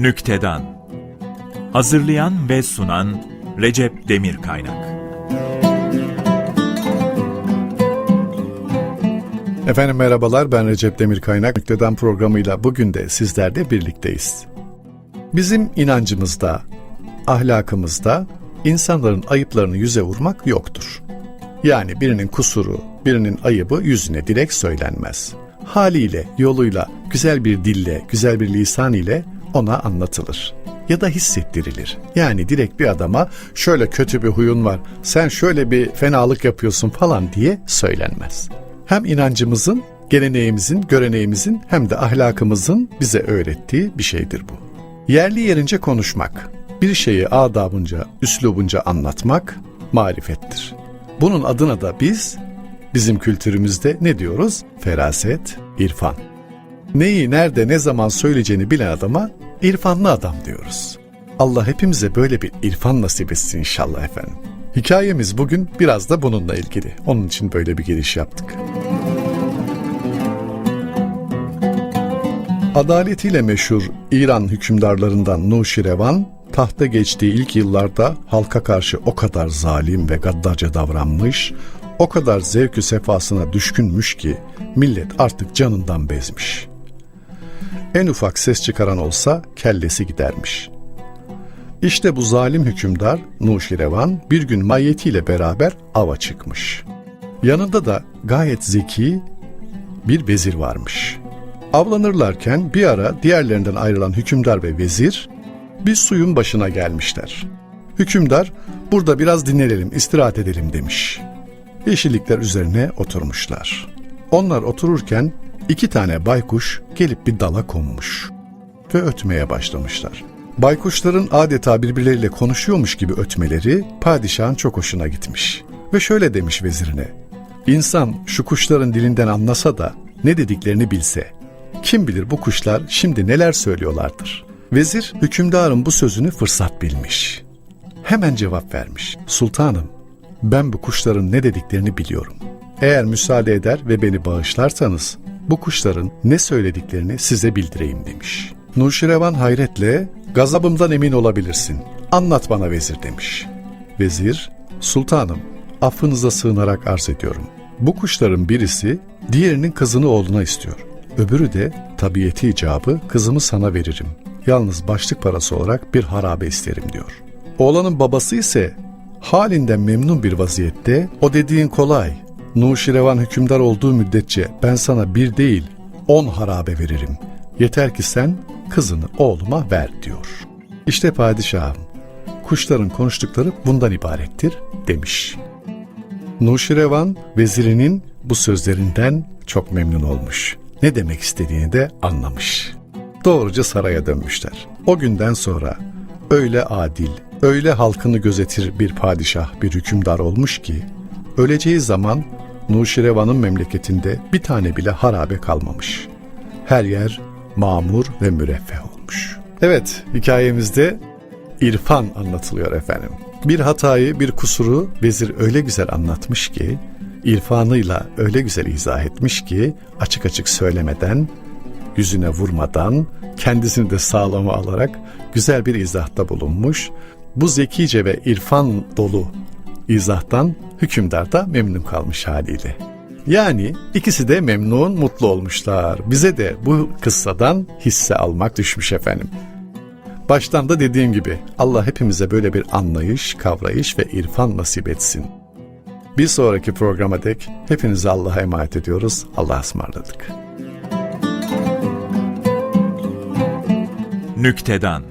Nüktedan Hazırlayan ve sunan Recep Demirkaynak Efendim merhabalar ben Recep Demirkaynak. Nüktedan programıyla bugün de sizlerle birlikteyiz. Bizim inancımızda, ahlakımızda insanların ayıplarını yüze vurmak yoktur. Yani birinin kusuru, birinin ayıbı yüzüne direkt söylenmez. Haliyle, yoluyla, güzel bir dille, güzel bir lisan ile ona anlatılır. Ya da hissettirilir. Yani direkt bir adama şöyle kötü bir huyun var, sen şöyle bir fenalık yapıyorsun falan diye söylenmez. Hem inancımızın, geleneğimizin, göreneğimizin hem de ahlakımızın bize öğrettiği bir şeydir bu. Yerli yerince konuşmak, bir şeyi adabınca, üslubunca anlatmak marifettir. Bunun adına da biz, bizim kültürümüzde ne diyoruz? Feraset, irfan. Neyi, nerede, ne zaman söyleyeceğini bilen adama irfanlı adam diyoruz. Allah hepimize böyle bir irfan nasip etsin inşallah efendim. Hikayemiz bugün biraz da bununla ilgili. Onun için böyle bir giriş yaptık. Adaletiyle meşhur İran hükümdarlarından Nuşirevan, tahta geçtiği ilk yıllarda halka karşı o kadar zalim ve gaddarca davranmış, o kadar zevkü sefasına düşkünmüş ki millet artık canından bezmiş. En ufak ses çıkaran olsa kellesi gidermiş. İşte bu zalim hükümdar Nuşirevan bir gün mayetiyle beraber ava çıkmış. Yanında da gayet zeki bir vezir varmış. Avlanırlarken bir ara diğerlerinden ayrılan hükümdar ve vezir bir suyun başına gelmişler. Hükümdar burada biraz dinlenelim, istirahat edelim demiş. Yeşillikler üzerine oturmuşlar. Onlar otururken iki tane baykuş gelip bir dala konmuş ve ötmeye başlamışlar. Baykuşların adeta birbirleriyle konuşuyormuş gibi ötmeleri padişahın çok hoşuna gitmiş. Ve şöyle demiş vezirine, İnsan şu kuşların dilinden anlasa da ne dediklerini bilse, kim bilir bu kuşlar şimdi neler söylüyorlardır. Vezir hükümdarın bu sözünü fırsat bilmiş. Hemen cevap vermiş. Sultanım, ben bu kuşların ne dediklerini biliyorum. Eğer müsaade eder ve beni bağışlarsanız bu kuşların ne söylediklerini size bildireyim demiş. Nuşirevan hayretle gazabımdan emin olabilirsin. Anlat bana vezir demiş. Vezir, sultanım affınıza sığınarak arz ediyorum. Bu kuşların birisi diğerinin kızını oğluna istiyor. Öbürü de tabiiyeti icabı kızımı sana veririm. Yalnız başlık parası olarak bir harabe isterim diyor. Oğlanın babası ise halinden memnun bir vaziyette o dediğin kolay. Nuşirevan hükümdar olduğu müddetçe ben sana bir değil on harabe veririm. Yeter ki sen kızını oğluma ver diyor. İşte padişahım kuşların konuştukları bundan ibarettir demiş. Nuşirevan vezirinin bu sözlerinden çok memnun olmuş. Ne demek istediğini de anlamış. Doğruca saraya dönmüşler. O günden sonra öyle adil, öyle halkını gözetir bir padişah, bir hükümdar olmuş ki öleceği zaman Nuşirevan'ın memleketinde bir tane bile harabe kalmamış. Her yer mamur ve müreffeh olmuş. Evet, hikayemizde irfan anlatılıyor efendim. Bir hatayı, bir kusuru vezir öyle güzel anlatmış ki, irfanıyla öyle güzel izah etmiş ki, açık açık söylemeden, yüzüne vurmadan, kendisini de sağlama alarak güzel bir izahta bulunmuş. Bu zekice ve irfan dolu izahtan hükümdar da memnun kalmış haliyle. Yani ikisi de memnun, mutlu olmuşlar. Bize de bu kıssadan hisse almak düşmüş efendim. Baştan da dediğim gibi Allah hepimize böyle bir anlayış, kavrayış ve irfan nasip etsin. Bir sonraki programa dek hepinizi Allah'a emanet ediyoruz. Allah'a ısmarladık. Nüktedan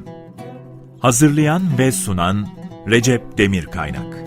Hazırlayan ve sunan Recep Demirkaynak